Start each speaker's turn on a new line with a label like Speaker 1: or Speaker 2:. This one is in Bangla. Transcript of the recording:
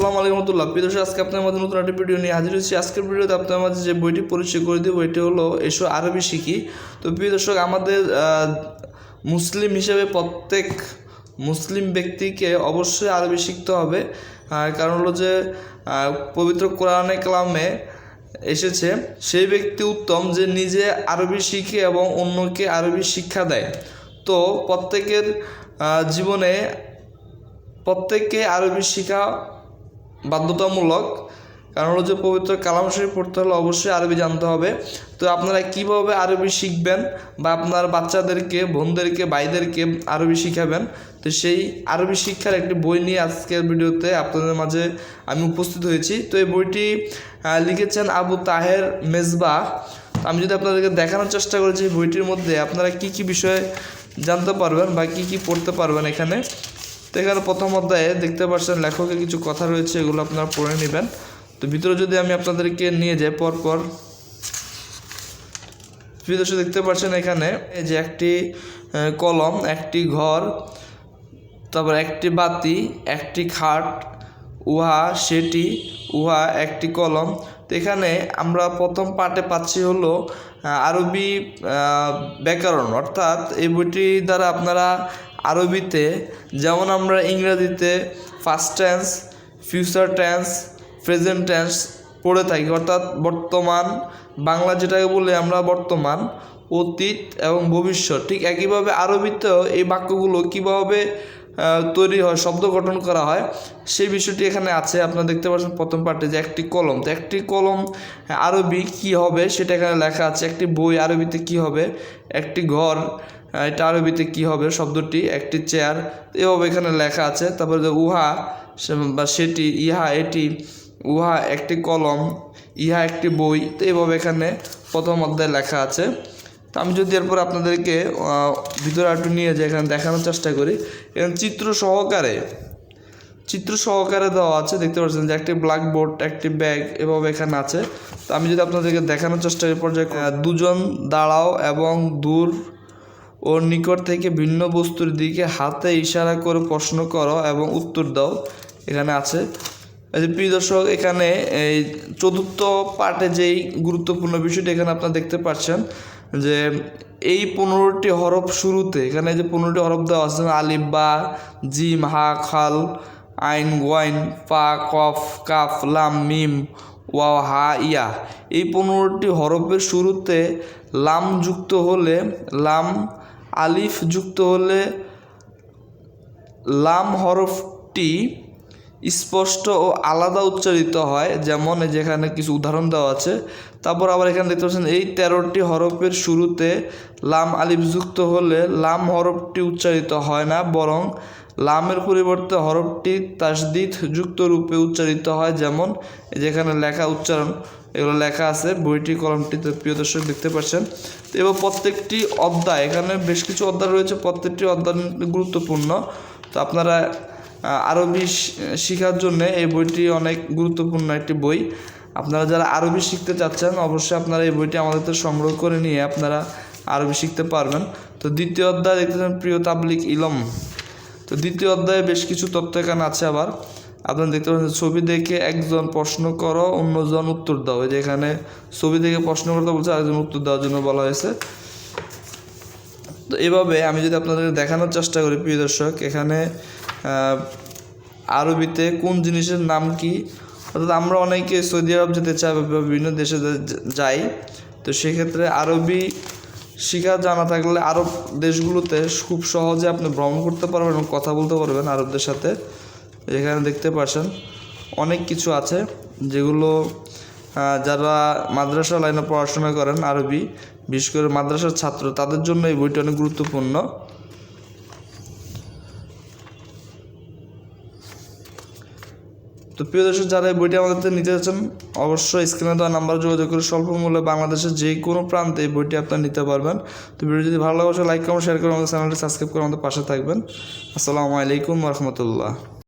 Speaker 1: আসসালামু আলাইকুম রহমতুল্লাহ। প্রিয় দর্শক, আজকে আপনার মাঝে নতুন একটা ভিডিও নিয়ে হাজির হয়েছি। আজকের ভিডিওতে আপনার মাঝে যে বইটি পরিচয় করে দেবো, এটি হলো এসো আরবি শিখি। তো প্রিয় দর্শক, আমাদের মুসলিম হিসেবে প্রত্যেক মুসলিম ব্যক্তিকে অবশ্যই আরবি শিখতে হবে। কারণ হলো যে পবিত্র কোরআনে কালামে এসেছে, সেই ব্যক্তি উত্তম যে নিজে আরবি শিখে এবং অন্যকে আরবি শিক্ষা দেয়। তো প্রত্যেকের জীবনে প্রত্যেককে আরবি শেখা বাধ্যতামূলক। কারণ হলো যে পবিত্র কালাম শরীফ পড়তে হলে অবশ্যই আরবি জানতে হবে। তো আপনারা কীভাবে আরবি শিখবেন বা আপনার বাচ্চাদেরকে, বোনদেরকে, ভাইদেরকে আরবি শিখাবেন? তো সেই আরবি শিক্ষার একটি বই নিয়ে আজকের ভিডিওতে আপনাদের মাঝে আমি উপস্থিত হয়েছি। তো এই বইটি লিখেছেন আবু তাহের মেজবাহ তো আমি যদি আপনাদেরকে দেখানোর চেষ্টা করেছি বইটির মধ্যে আপনারা কি কি বিষয়ে জানতে পারবেন বা কি কি পড়তে পারবেন এখানে। তো এখানে প্রথম অধ্যায়ে দেখতে পাচ্ছেন লেখকের কিছু কথা রয়েছে, এগুলো আপনারা পড়ে নেবেন। তো ভিতরে যদি আমি আপনাদেরকে নিয়ে যাই পরপর বিদেশে দেখতে পাচ্ছেন এখানে এই যে একটি কলম, একটি ঘর, তারপর একটি বাতি, একটি খাট, উহা সেটি, উহা একটি কলম। তো এখানে আমরা প্রথম পার্টে পাচ্ছি হলো আরবি ব্যাকরণ। অর্থাৎ এই বইটি দ্বারা আপনারা আরবিতে, যেমন আমরা ইংরেজিতে first tense future tense present tense পড়ে থাকি। অর্থাৎ বর্তমান, বাংলা যেটাকে বলে আমরা বর্তমান, অতীত এবং ভবিষ্যৎ। ঠিক একইভাবে আরবিতেও এই বাক্যগুলো কীভাবে তৈরি হয়, শব্দ গঠন করা হয়, সেই বিষয়টি এখানে আছে। আপনারা দেখতে পাচ্ছেন প্রথম পার্টে যে একটি কলম। তো একটি কলম, আরবি কি হবে সেটা এখানে লেখা আছে। একটি বই আরবিতে কি হবে? একটি ঘর। এটা আরবিতে কি হবে শব্দটি? একটি চেয়ার এভাবে এখানে লেখা আছে। তারপরে উহা বা সেটি, ইহা, এটি, উহা একটি কলম, ইহা একটি বই, তো এইভাবে এখানে প্রথম অধ্যায়ে লেখা আছে। তো আমি যদি এরপর আপনাদেরকে ভিতরে একটু নিয়ে যাই, এখানে দেখানোর চেষ্টা করি। এখানে চিত্র সহকারে চিত্র সহকারে দেওয়া আছে, দেখতে পাচ্ছেন যে একটি ব্ল্যাকবোর্ড একটি ব্যাগ এভাবে এখানে আছে। তো আমি যদি আপনাদেরকে দেখানোর চেষ্টা করি পর্যায়ে দুজন দাঁড়াও এবং দূর ও নিকট থেকে ভিন্ন বস্তুর দিকে হাতে ইশারা করে প্রশ্ন করো এবং উত্তর দাও। এখানে আছে প্রিয় দর্শক, এখানে এই চতুর্থ পার্টে যেই গুরুত্বপূর্ণ বিষয়টি এখানে আপনারা দেখতে পাচ্ছেন যে এই পনেরোটি হরফ শুরুতে, এখানে যে পনেরোটি হরফ দেওয়া আছে আলিফ, বা, জিম, হা, খাল, আইন ওয়াইন পা কফ, কাফ, লাম, মিম ওয়া হা, ইয়া। এই পনেরোটি হরফের শুরুতে লাম যুক্ত হলে লাম আলিফ যুক্ত হলে লাম হরফটি স্পষ্ট ও আলাদা উচ্চারিত হয়, যেমন যেখানে কিছু উদাহরণ দেওয়া আছে। তারপর আবার এখানে দেখতে পাচ্ছেন, এই তেরোটি হরফের শুরুতে লাম আলিফ যুক্ত হলে লাম হরফটি উচ্চারিত হয় না, বরং লামের পরিবর্তে হরফটি তাসদিদ যুক্ত রূপে উচ্চারিত হয়, যেমন যেখানে লেখা উচ্চারণ এগুলো লেখা আছে, বইটি কলমটিতে প্রিয় দর্শক দেখতে পাচ্ছেন। তো এবার প্রত্যেকটি অধ্যায়, এখানে বেশ কিছু অধ্যায় রয়েছে, প্রত্যেকটি অধ্যায় গুরুত্বপূর্ণ। তো আপনারা আরবি শেখার জন্য এই বইটি অনেক গুরুত্বপূর্ণ একটি বই। আপনারা যারা আরবি শিখতে চাচ্ছেন, অবশ্যই আপনারা এই বইটি আমাদের থেকে সংগ্রহ করে নিয়ে আপনারা আরবি শিখতে পারবেন। তো দ্বিতীয় অধ্যায় দেখতেছেন প্রিয় তাবলিক ইলম। তো দ্বিতীয় অধ্যায়ে বেশ কিছু তথ্য এখানে আছে আবার। আপনারা দেখতে পাচ্ছেন, ছবি দেখে একজন প্রশ্ন করো, অন্যজন উত্তর দাও। এই যে এখানে ছবি দেখে প্রশ্ন করতে বলছে, আরেকজন উত্তর দেওয়ার জন্য বলা হয়েছে। তো এভাবে আমি যদি আপনাদেরকে দেখানোর চেষ্টা করি, প্রিয় দর্শক, এখানে আরবিতে কোন জিনিসের নাম কি? অর্থাৎ আমরা অনেকে সৌদি আরব যেতে চাই বা বিভিন্ন দেশে যাই, তো সেক্ষেত্রে আরবি শিখা জানা থাকলে আরব দেশগুলোতে খুব সহজে আপনি ভ্রমণ করতে পারবেন এবং কথা বলতে পারবেন আরবদের সাথে। এখানে দেখতে পাচ্ছেন অনেক কিছু আছে যেগুলো যারা মাদ্রাসা লাইনে পড়াশোনা করেন আরবি, বিশেষ করে মাদ্রাসার ছাত্র, তাদের জন্য এই বইটি অনেক গুরুত্বপূর্ণ। তো প্রিয় দর্শক, যারা এই বইটি আমাদের নিতে চাচ্ছেন, অবশ্যই স্ক্রিনে দেওয়া নাম্বার যোগাযোগ করে স্বল্প মূল্যে বাংলাদেশের যে কোনো প্রান্তে এই বইটি আপনারা নিতে পারবেন। তো ভিডিও যদি ভালো লাগে লাইক কমেন্ট শেয়ার করে আমাদের চ্যানেলটি সাবস্ক্রাইব করে আমাদের পাশে থাকবেন। আসসালামু আলাইকুম রহমতুল্লাহ।